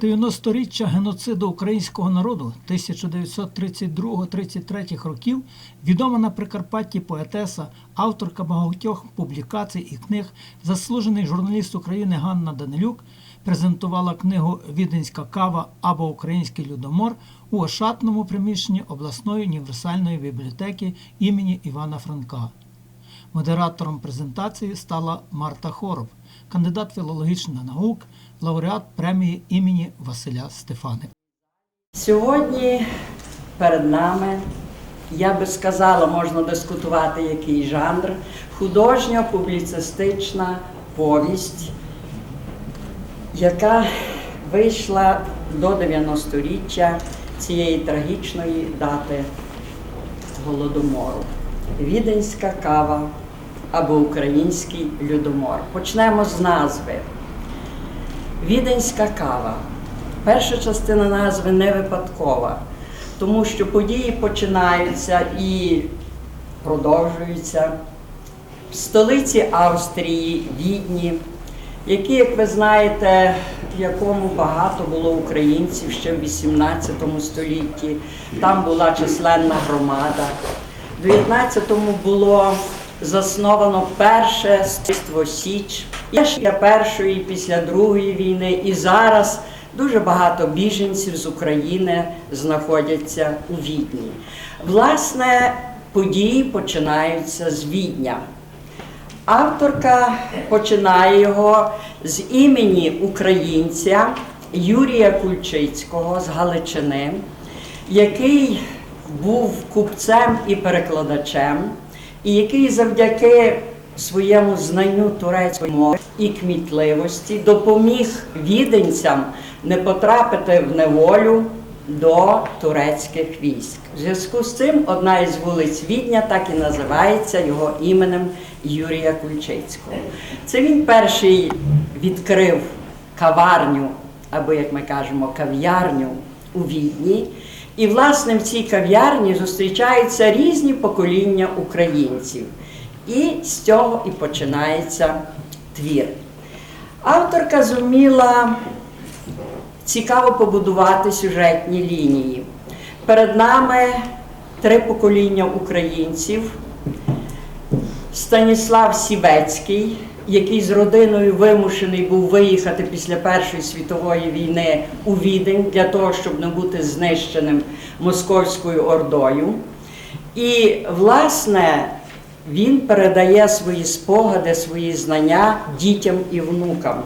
90-річчя геноциду українського народу 1932-33 років відома на Прикарпатті поетеса, авторка багатьох публікацій і книг, заслужений журналіст України Ганна Данилюк презентувала книгу Віденська кава або Український людомор у ошатному приміщенні обласної універсальної бібліотеки імені Івана Франка. Модератором презентації стала Марта Хоров, кандидат філологічних наук, лауреат премії імені Василя Стефаника. Сьогодні перед нами, я би сказала, можна дискутувати, який жанр, художньо-публіцистична повість, яка вийшла до 90-річчя цієї трагічної дати голодомору. Віденська кава або український людомор. Почнемо з назви. Віденська кава. Перша частина назви не випадкова, тому що події починаються і продовжуються в столиці Австрії, Відні, які, як ви знаєте, в якому багато було українців ще в 18 столітті. Там була численна громада. В 19-му було засновано перше стиство Січ. Після першої, після другої війни, і зараз дуже багато біженців з України знаходяться у Відні. Власне, події починаються з Відня. Авторка починає його з імені українця Юрія Кульчицького з Галичини, який був купцем і перекладачем, і який завдяки своєму знанню турецької мови і кмітливості допоміг віденцям не потрапити в неволю до турецьких військ. В зв'язку з цим одна із вулиць Відня так і називається його іменем Юрія Кульчицького. Це він перший відкрив каварню, або, як ми кажемо, кав'ярню у Відні. І, власне, в цій кав'ярні зустрічаються різні покоління українців. І з цього і починається твір. Авторка зуміла цікаво побудувати сюжетні лінії. Перед нами три покоління українців. Станіслав Сівецький, який з родиною вимушений був виїхати після Першої світової війни у Відень для того, щоб не бути знищеним московською ордою. І, власне, він передає свої спогади, свої знання дітям і внукам.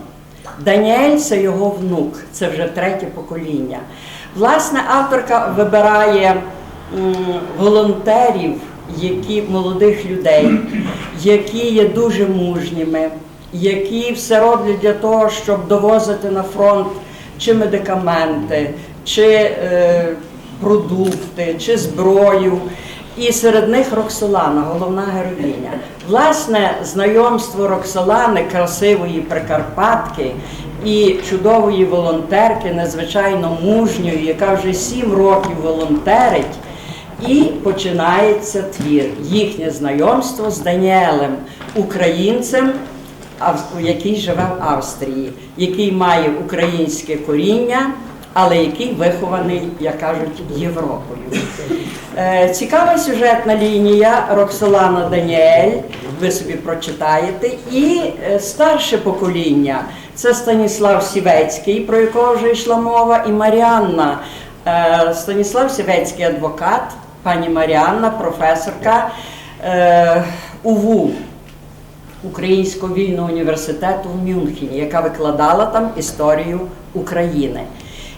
Даніель це його внук, це вже третє покоління. Власне, авторка вибирає волонтерів, які молодих людей, які є дуже мужніми, які все роблять для того, щоб довозити на фронт чи медикаменти, чи е, продукти, чи зброю. І серед них Роксолана, головна героїня. Власне, знайомство Роксолани, красивої Прикарпатки і чудової волонтерки, надзвичайно мужньої, яка вже сім років волонтерить. І починається твір, їхнє знайомство з Даніелем, українцем, який живе в Австрії, який має українське коріння, але який вихований, як кажуть, Європою. Е, Цікава сюжетна лінія Роксолана Даніель, ви собі прочитаєте. І е, старше покоління це Станіслав Сівецький, про якого вже йшла мова, і Маріанна. Е, Станіслав Сівецький адвокат, пані Маріанна, професорка е, УВУ. Українського вільного університету в Мюнхені, яка викладала там історію України.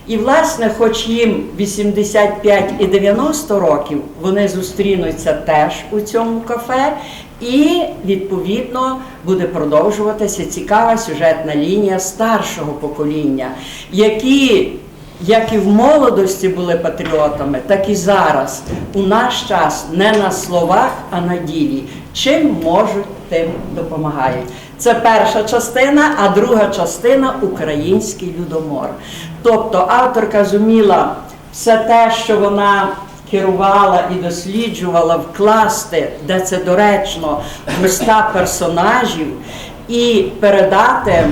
І, власне, хоч їм 85 і 90 років, вони зустрінуться теж у цьому кафе, і відповідно буде продовжуватися цікава сюжетна лінія старшого покоління, які як і в молодості були патріотами, так і зараз у наш час не на словах, а на ділі. Чим можуть, тим допомагають. Це перша частина, а друга частина український людомор. Тобто авторка зуміла все те, що вона керувала і досліджувала, вкласти, де це доречно, в міста персонажів і передати.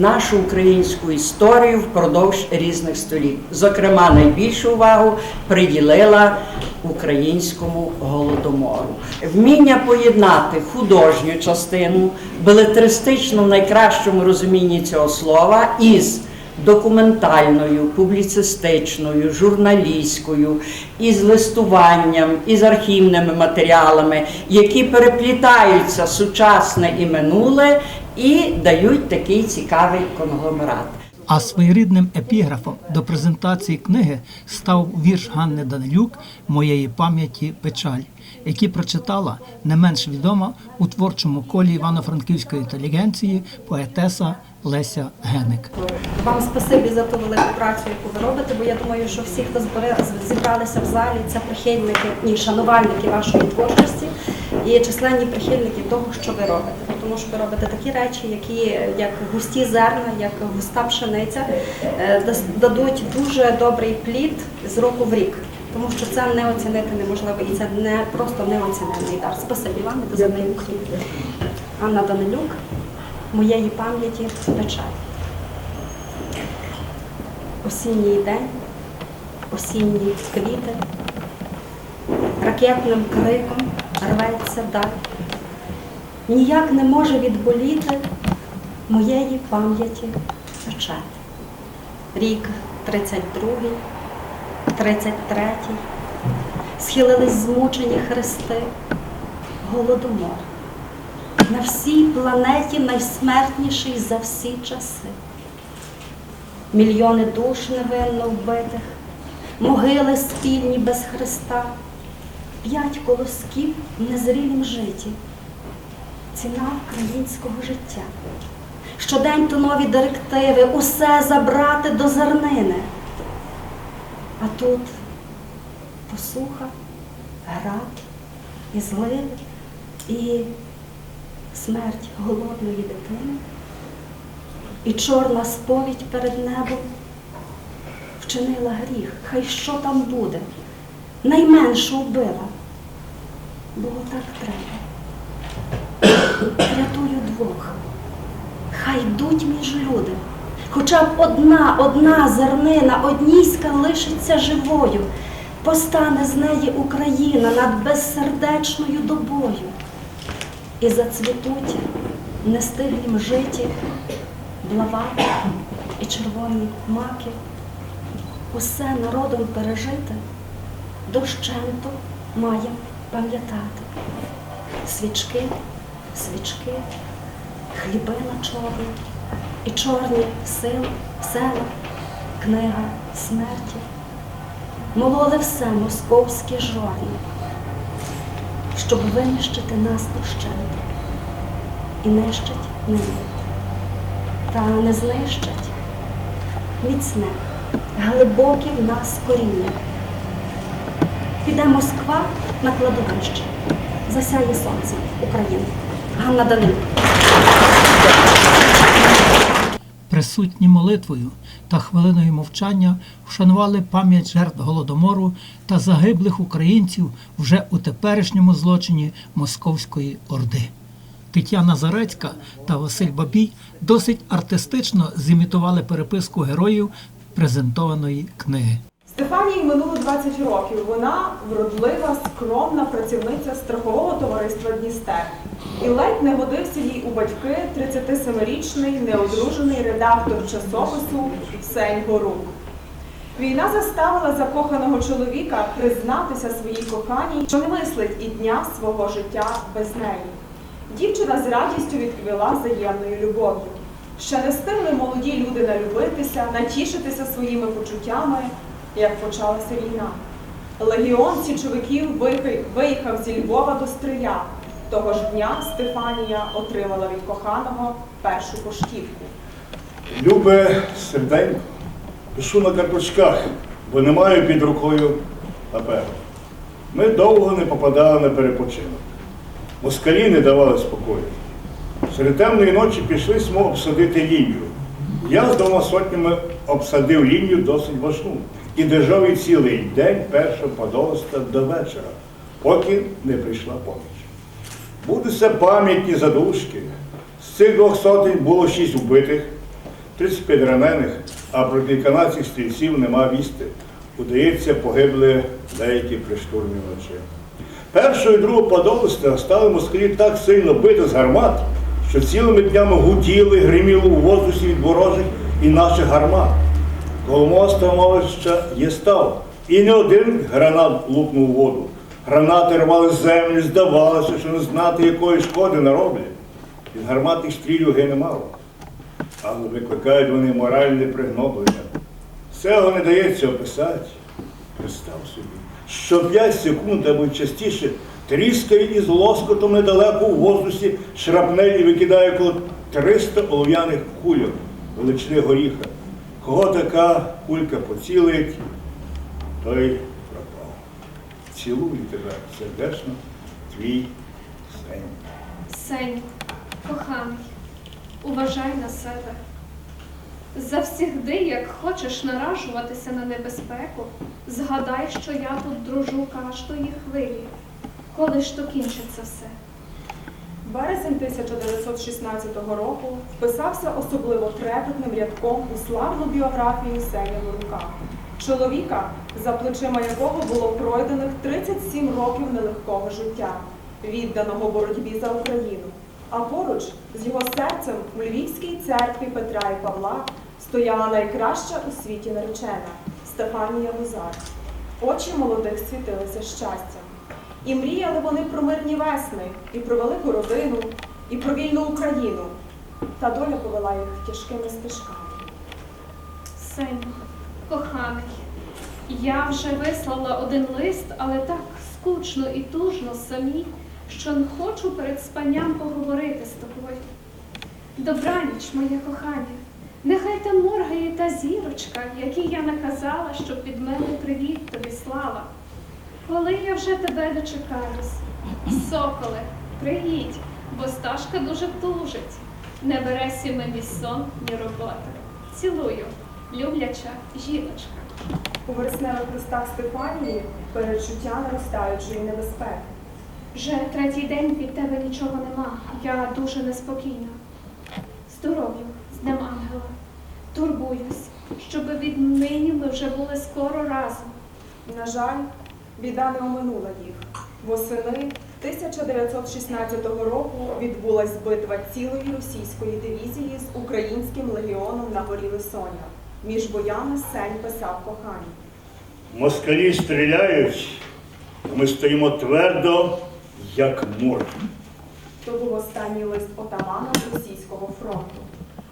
Нашу українську історію впродовж різних століть. Зокрема, найбільшу увагу приділила українському голодомору. Вміння поєднати художню частину, белетристичну в найкращому розумінні цього слова, із документальною, публіцистичною, журналістською, із листуванням, із архівними матеріалами, які переплітаються сучасне і минуле і дають такий цікавий конгломерат. А своєрідним епіграфом до презентації книги став вірш Ганни Данилюк Моєї пам'яті печаль, який прочитала не менш відома у творчому колі Івано-Франківської інтелігенції поетеса Леся Геник. Вам спасибі за ту велику працю, яку ви робите, бо я думаю, що всі, хто зібралися в залі, це прихильники і шанувальники вашої творчості і численні прихильники того, що ви робите. Тому що ви робите такі речі, які як густі зерна, як густа пшениця, е, дадуть дуже добрий плід з року в рік. Тому що це не оцінити неможливо, і це не просто неоцінений дар. Спасибі вам і до Данилюк. Анна Данилюк, моєї пам'яті печаль. Осінній день, осінні квіти, ракетним криком рветься даль. Ніяк не може відболіти моєї пам'яті печать. Рік 32-й, 33-й, схилились змучені хрести, голодомор. На всій планеті найсмертніший за всі часи мільйони душ невинно вбитих, могили спільні без Христа, п'ять колосків в незрілім житті, ціна українського життя. Щодень то нові директиви, усе забрати до зернини. А тут посуха, град, і зливи, і смерть голодної дитини і чорна сповідь перед небом вчинила гріх, хай що там буде, найменшу вбила, бо так треба. Рятую двох, хай йдуть між люди, хоча б одна, одна зернина, одніська лишиться живою, постане з неї Україна над безсердечною добою. І зацвітуть в нестиглім житі блавати і червоні маки, усе народом пережити, дощенту маєм пам'ятати. Свічки, свічки, хліби на чорні, і чорні сили, села, книга смерті. Мололи все московські жорні, щоб винищити нас дощенту. І нищить нині та не знищать міцне, глибоке в нас коріння. Піде Москва на кладовище, засяє сонце України. Ганна Данилюк. Присутні молитвою та хвилиною мовчання вшанували пам'ять жертв голодомору та загиблих українців вже у теперішньому злочині Московської Орди. Тетяна Зарецька та Василь Бабій досить артистично зімітували переписку героїв презентованої книги. Стефанії минуло 20 років. Вона вродлива, скромна працівниця страхового товариства Дністер. І ледь не годився їй у батьки 37-річний неодружений редактор часопису Сень Горук. Війна заставила закоханого чоловіка признатися своїй коханій, що не мислить і дня свого життя без неї. Дівчина з радістю відповіла взаємною любов'ю. Ще не встигли молоді люди налюбитися, натішитися своїми почуттями, як почалася війна. Легіон січовиків виїхав зі Львова до Стрия. Того ж дня Стефанія отримала від коханого першу поштівку. Любе серденько, пишу на карточках, бо не маю під рукою паперу. Ми довго не попадали на перепочинок. Москалі не давали спокою. Серед темної ночі пішли смо обсадити лінію. Я з двома сотнями обсадив лінію досить важку. І держав цілий день першого подолоста до вечора, поки не прийшла поміч. Будуться пам'ятні задушки. З цих двох сотень було шість вбитих, 35 ранених, а про кілька стрільців нема вісти. Удається, погибли деякі при штурмі вночі. Першого і другого подолиста стали москалі так сильно бити з гармат, що цілими днями гуділи, гриміли у воздусі від ворожих і наших гармат. Коломого становища є став. І не один гранат лупнув у воду. Гранати рвали землю, здавалося, що не знати, якої шкоди нароблять. Від гарматних стрілів гине мало. Але викликають вони моральне пригноблення. Всього не дається описати. Представ собі, що 5 секунд або частіше тріскає із лоскотом недалеко у воздусі шрапнель і викидає коло 300 олов'яних кульок величини горіха. Кого така кулька поцілить, той. Цілую тебе сердечно, твій сень. Сеньку, коханий, уважай на себе. Завсігди, як хочеш наражуватися на небезпеку, згадай, що я тут дружу каштої хвилі. Коли ж то кінчиться все? Березень 1916 року вписався особливо трепетним рядком у славну біографію Сеня Лурука, чоловіка, за плечима якого було пройдених 37 років нелегкого життя, відданого боротьбі за Україну. А поруч з його серцем у Львівській церкві Петра і Павла стояла найкраща у світі наречена Стефанія Гузар. Очі молодих світилися щастям. І мріяли вони про мирні весни, і про велику родину, і про вільну Україну. Та доля повела їх тяжкими стежками. Сеньку, коханий, я вже вислала один лист, але так скучно і тужно самі, що не хочу перед спанням поговорити з тобою. Добраніч, моє кохання, нехай там моргає та зірочка, якій я наказала, щоб від мене привіт тобі слава. Коли я вже тебе дочекаюсь, соколе, приїдь, бо сташка дуже тужить. Не бере сіме ні сон, ні робота. Цілую, любляча жіночка. У вересневих листах Стефанії перечуття наростаючої небезпеки. Вже третій день від тебе нічого нема. Я дуже неспокійна. Здоров'ю, з Днем Ангела. Турбуюсь, щоб віднині ми вже були скоро разом. На жаль, біда не оминула їх. Восени 1916 року відбулась битва цілої російської дивізії з українським легіоном на горі Лисоня. Між боями Сень писав кохання. Москалі стріляють, ми стоїмо твердо, як мур. То був останній лист отамана з російського фронту.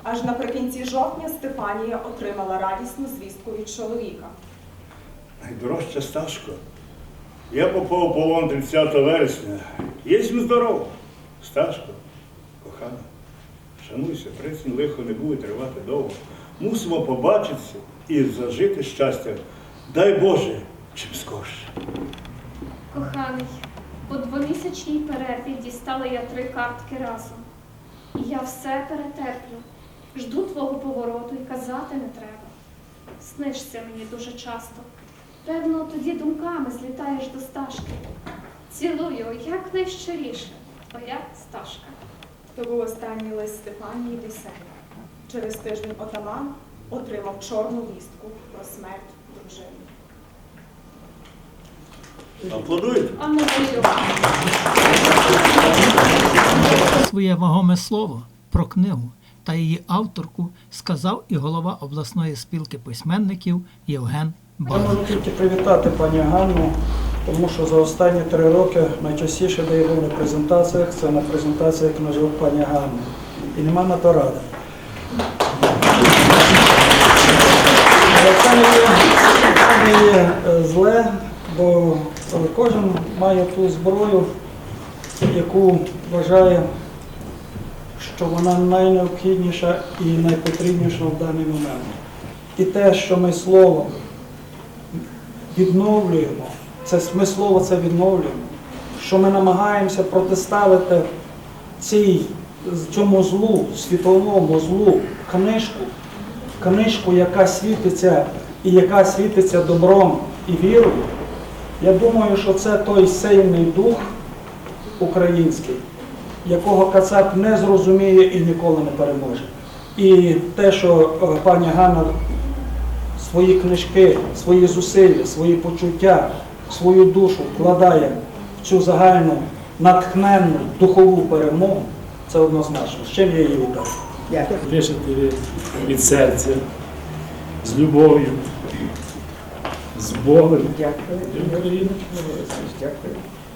Аж наприкінці жовтня Стефанія отримала радісну звістку від чоловіка. Найдорожча Сташко. Я попав полон 30 вересня. Єсмь здоров. Сташко, кохана, шануйся, присінь лихо не буде тривати довго. Мусимо побачитися і зажити щастя. Дай Боже, чим скорше. Коханий, по двомісячній перерві дістала я три картки разом. І я все перетерплю. Жду твого повороту і казати не треба. Снишся мені дуже часто. Певно, тоді думками злітаєш до сташки. Цілую як найщиріше, твоя сташка. То був останній лист Стефанії до Сеня. Через тиждень отаман отримав чорну вістку про смерть дружини. Аплодуйте. А ми даю. Своє вагоме слово про книгу та її авторку сказав і голова обласної спілки письменників Євген Я можу тільки привітати пані Ганну, тому що за останні три роки найчастіше, де я на презентаціях, це на презентаціях книжок пані Ганни. І нема на то ради. Це не є, це не є е, зле, бо кожен має ту зброю, яку вважає, що вона найнеобхідніша і найпотрібніша в даний момент. І те, що ми словом відновлюємо, це ми слово це відновлюємо, що ми намагаємося протиставити цій цьому злу, світовому злу, книжку, книжку, яка світиться і яка світиться добром і вірою. Я думаю, що це той сильний дух український, якого Кацап не зрозуміє і ніколи не переможе. І те, що е, пані Ганна свої книжки, свої зусилля, свої почуття, свою душу вкладає в цю загальну натхненну духову перемогу, це однозначно. З чим я її вітаю. Пишете ви від серця, з любов'ю, з болем. Для України.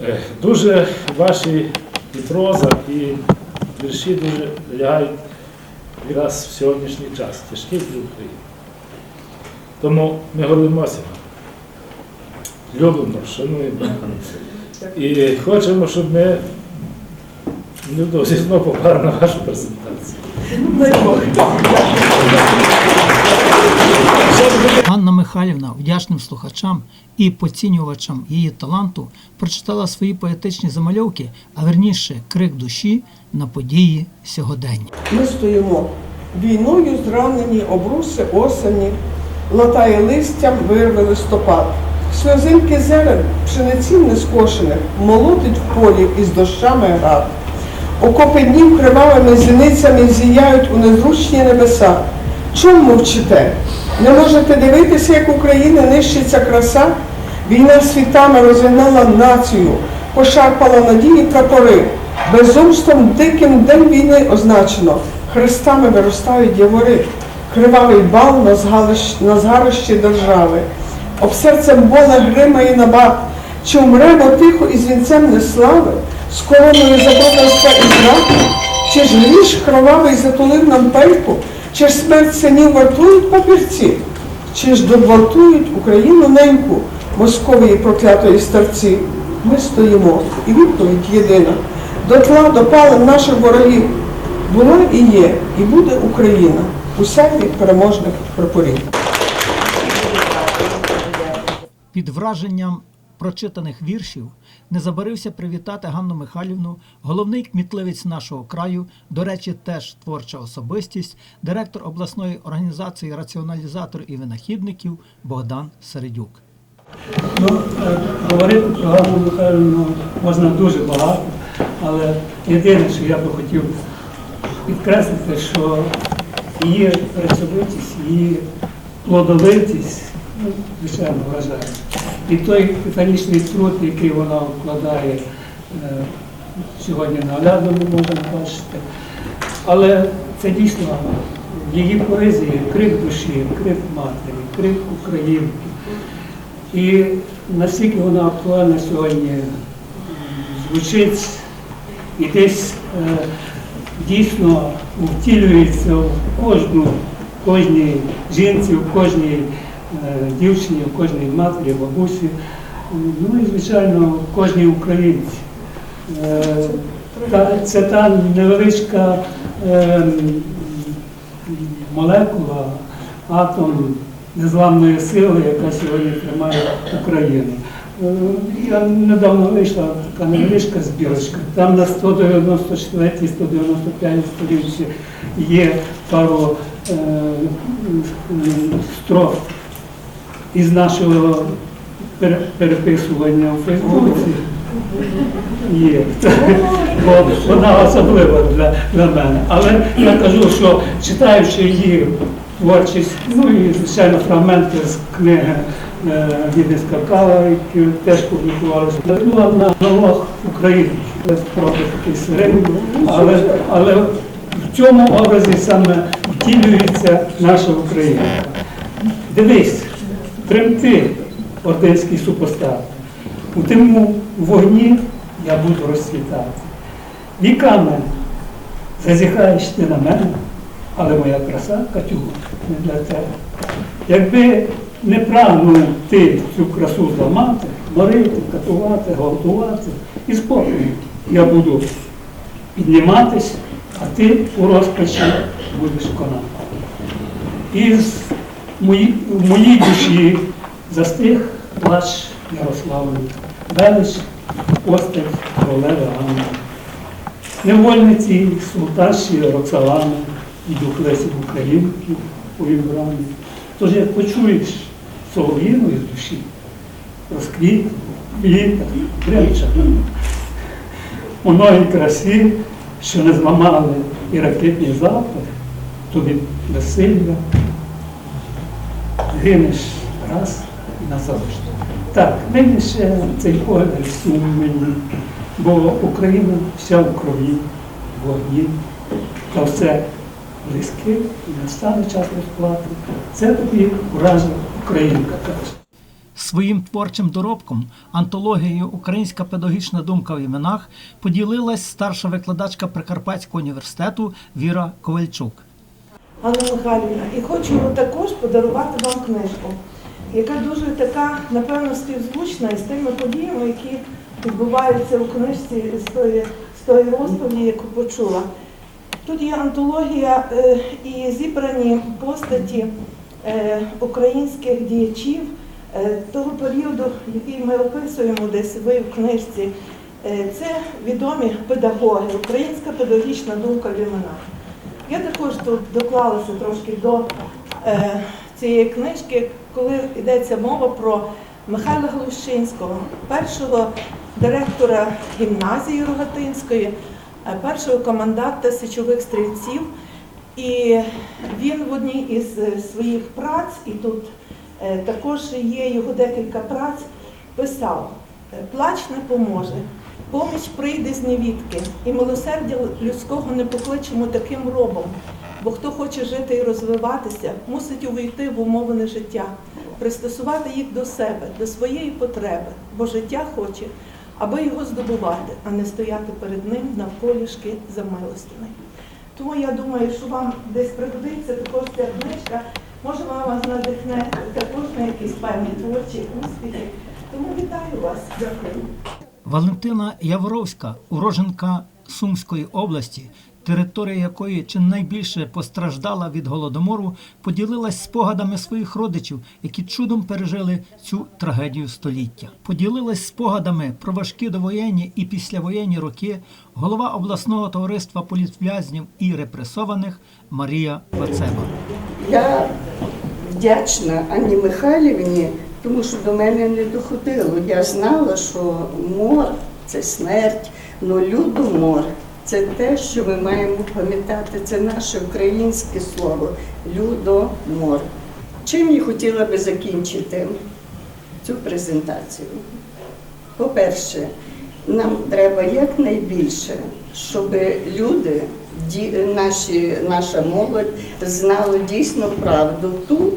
Е, Дуже ваші і проза, і вірші дуже лягають якраз в сьогоднішній час, тяжкий для України. Тому ми гордимося. Любимо, шануємо. І хочемо, щоб ми невдовзі знову попали на вашу презентацію. Ганна Михайлівна вдячним слухачам і поцінювачам її таланту прочитала свої поетичні замальовки, а верніше крик душі на події сьогодення. Ми стоїмо війною зранені обруси осені, латає листям вирве листопад. Сльозинки зелен, пшениців нескошених, молотить в полі із дощами град. Окопи днів кривавими зіницями зіяють у незручні небеса. Чому мовчите? Не можете дивитися, як Україна нищиться краса? Війна світами розігнала націю, пошарпала надії прапори. Безумством диким день війни означено. Хрестами виростають явори. Кривавий бал на згарищі держави. Об серцем боле гримає набат. Чи умремо тихо із вінцем неслави, з короною за братерства і зрад? Чи ж гріш кровавий затулив нам пельку? Чи ж смерть синів вартують папірці? Чи ж догвалтують Україну неньку Московії проклятої старці? Ми стоїмо, і відповідь єдина. Дотла допалим наших ворогів. Була і є, і буде Україна у сяйві переможних прапорів. Під враженням прочитаних віршів не забарився привітати Ганну Михайлівну, головний кмітливець нашого краю, до речі, теж творча особистість, директор обласної організації раціоналізатор і винахідників Богдан Середюк. Ну, е, говорити про Ганну Михайлівну можна дуже багато, але єдине, що я би хотів підкреслити, що її працьовитість, її плодовитість, звичайно, вражає. І той титанічний труд, який вона вкладає е, сьогодні на огляду, ми можемо бачити. Але це дійсно її поезії крик душі, крик матері, крик українки. І наскільки вона актуальна сьогодні звучить і десь е, дійсно втілюється в кожну, в кожній жінці, в кожній дівчині, в кожній матері, бабусі, ну і звичайно в кожній українці. Е, це та невеличка е, молекула, атом незламної сили, яка сьогодні тримає Україну. Е, Я недавно вийшла така невеличка збірочка. Там на 194 195 сторінці є пару е, строф із нашого переписування у Фейсбуці. Є. Бо вона особлива для, для мене. Але я кажу, що читаючи її творчість, ну і звичайно фрагменти з книги е, Відницька кава, які теж публікувалися, була на налог України. Це трохи такий середній, але, але в цьому образі саме втілюється наша Україна. Дивись, тремти, орденський супостат. У тиму вогні я буду розцвітати. Віками зазіхаєш ти на мене, але моя краса, Катюга, не для тебе. Якби не прагнув ти цю красу зламати, морити, катувати, гвалтувати, і спокою я буду підніматись, а ти у розпачі будеш конати. В моїй душі застиг плач Ярославові, велич постать королеви Анни, невольниці султаші Роксолани і дух Лесі Українки у Імбрані. Тож як почуєш солов'їної душі, розквіт, бремча, у новій красі, що не зламали і ракетні залпи, тобі весілля, гинеш раз і назавжди. Так, нині ще цей погляд сум мені, бо Україна вся в крові, в вогні, та все близьке, і настане час розплати. Це тобі вражена Українка каже. Своїм творчим доробком антологією Українська педагогічна думка в іменах поділилась старша викладачка Прикарпатського університету Віра Ковальчук. Анна Михайлівна, і хочу також подарувати вам книжку, яка дуже така, напевно, співзвучна із тими подіями, які відбуваються у книжці з тої, з тої розповіді, яку почула. Тут є антологія е, і зібрані постаті е, українських діячів е, того періоду, який ми описуємо десь ви в книжці. Це відомі педагоги, українська педагогічна думка в іменах. Я також тут доклалася трошки до е, цієї книжки, коли йдеться мова про Михайла Глущинського, першого директора гімназії Рогатинської, е, першого команданта січових стрільців. І він в одній із е, своїх праць, і тут е, також є його декілька праць, писав: плач не поможе. Поміч прийде з невідки, і милосердя людського не покличемо таким робом. Бо хто хоче жити і розвиватися, мусить увійти в умоване життя, пристосувати їх до себе, до своєї потреби, бо життя хоче, аби його здобувати, а не стояти перед ним навколішки за милостини. Тому я думаю, що вам десь пригодиться також ця книжка, може вона вас надихне також на якісь певні творчі успіхи. Тому вітаю вас. Дякую. Валентина Яворовська, уроженка Сумської області, територія якої чи найбільше постраждала від голодомору, поділилась спогадами своїх родичів, які чудом пережили цю трагедію століття. Поділилась спогадами про важкі довоєнні і післявоєнні роки голова обласного товариства політв'язнів і репресованих Марія Вацеба. Я вдячна Анні Михайлівні, тому що до мене не доходило. Я знала, що мор це смерть, але людомор це те, що ми маємо пам'ятати. Це наше українське слово людомор. Чим я хотіла би закінчити цю презентацію? По-перше, нам треба якнайбільше, щоб люди, наші, наша молодь знала дійсно правду, ту,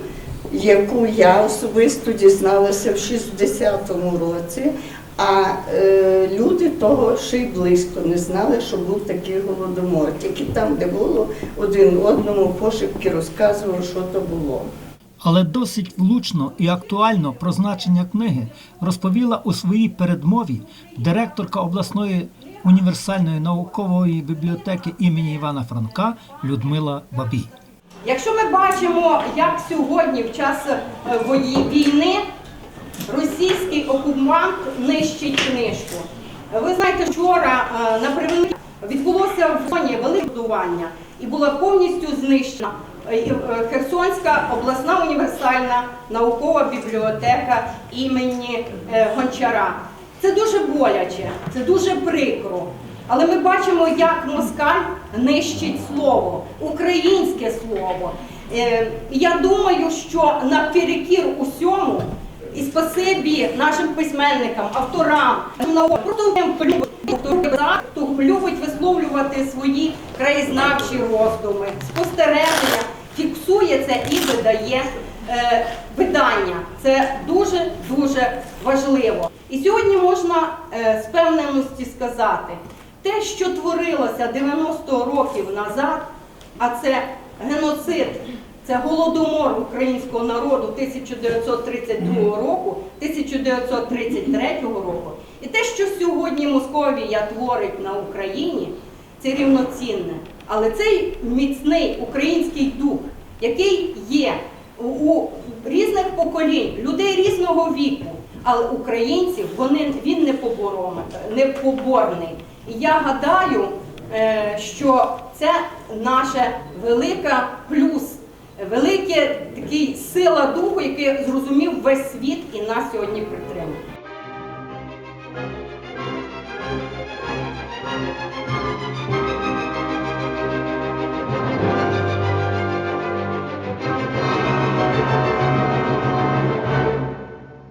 яку я особисто дізналася в 60-му році, а е, люди того ще й близько не знали, що був такий голодомор. Тільки там, де було, один одному пошепки розказував, що то було. Але досить влучно і актуально про значення книги розповіла у своїй передмові директорка обласної універсальної наукової бібліотеки імені Івана Франка Людмила Бабій. Якщо ми бачимо, як сьогодні, в час е, війни, російський окупант нищить книжку. Ви знаєте, вчора е, на превеликий відбулося в зоні велике будування і була повністю знищена е, Херсонська обласна універсальна наукова бібліотека імені Гончара. Це дуже боляче, це дуже прикро. Але ми бачимо, як москаль нищить слово, українське слово. Е, Я думаю, що наперекір усьому, і спасибі нашим письменникам, авторам, просто хто любить, висловлювати свої краєзнавчі роздуми, спостереження, фіксує це і видає е, видання. Це дуже дуже важливо. І сьогодні можна е, з певності сказати, те, що творилося 90 років назад, а це геноцид, це голодомор українського народу 1932 року, 1933 року, і те, що сьогодні Московія творить на Україні, це рівноцінне. Але цей міцний український дух, який є у, різних поколінь, людей різного віку, але українців вони, він непоборний. І я гадаю, е, що це наше велика плюс, велика сила духу, який зрозумів весь світ і нас сьогодні підтримує.